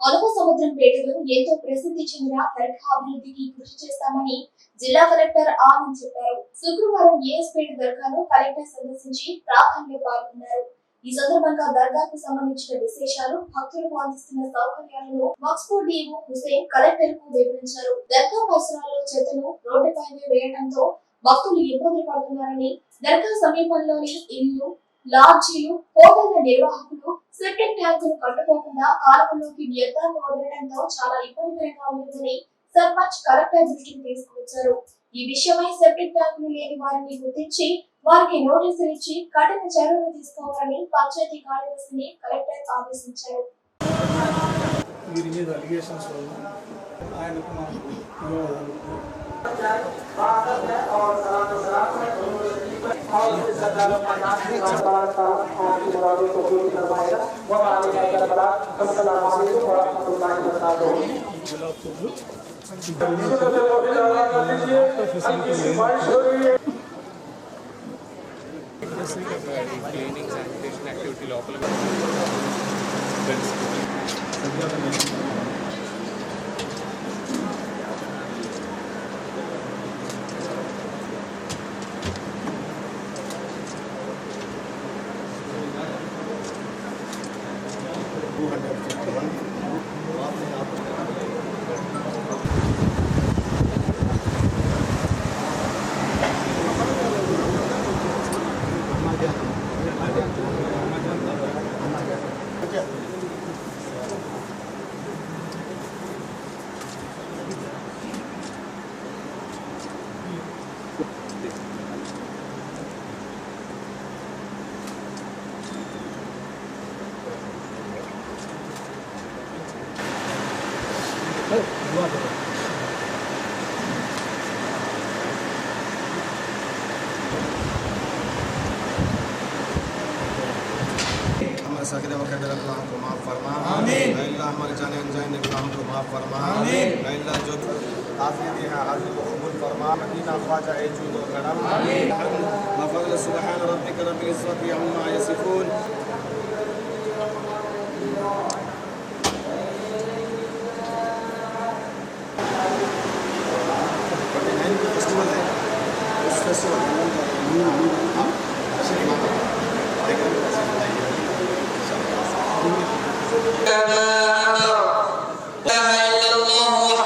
అనువ సముద్రం పేటలో ఎంతో ప్రసిద్ధి చెందిన దర్గా అభివృద్ధికి కృషి చేస్తామని జిల్లా కలెక్టర్ ఆనంద్ చెప్పారు. శుక్రవారం ఏఎస్పేట దర్గాను కలెక్టర్ సందర్శించి ప్రార్థనలో పాల్గొన్నారు ఈ సందర్భంగా దర్గాకు సంబంధించిన విశేషాలు భక్తులకు అందిస్తున్న సౌకర్యాలను మక్స్పూర్ డిఓ హుసేన్ కలెక్టర్కు వివరించారు. దర్గా పరిసరాల్లో చెత్తను రోడ్డుపైనే వేయడంతో భక్తులు ఇబ్బందులు పడుతున్నారని దర్గా సమీపంలోని ఇల్లు లాడ్జీలు హోటళ్ళ నిర్వాహకులు సెప్టిక్ ట్యాంకులు కట్టుకోకుండా కాలువలోకి వ్యర్థాలను వదలడంతో చాలా ఇబ్బందికరంగా ఉంటుందని సర్పంచ్ కలెక్టర్ దృష్టికి తీసుకువచ్చారు ఈ విషయమై సెప్టిక్ ట్యాంకులు లేని వారిని గుర్తించి వారికి నోటీసులు ఇచ్చి కఠిన చర్యలు తీసుకోవాలని పంచాయతీ కార్యదర్శిని కలెక్టర్ ఆదేశించారు వీరి మీద అలిగేషన్స్ और उसके सरदारों का नाम भी भगवान का आपकी मुरादों को पूरी करवाएगा वह माने का करबला अस्सलाम वालेकुम व रहमतुल्लाहि व बरकातहू Training sanitation activity, local. はい、どうぞ。सगरे वक्त अल्लाह को माफ़ फरमा आमीन अल्लाह हमारे जाने अनजाने गुनाहों को माफ़ फरमा आमीन अल्लाह जो हाजिर दिए हैं हाजिर को कबूल फरमा मदीना ख्वाजा ए जूद और करम आमीन मफज़ल सुबहान रब्बिक रब्बिल इज़्ज़ति अम्मा यसिफून फेस्टिवल है उस फेस्टिवल Thank.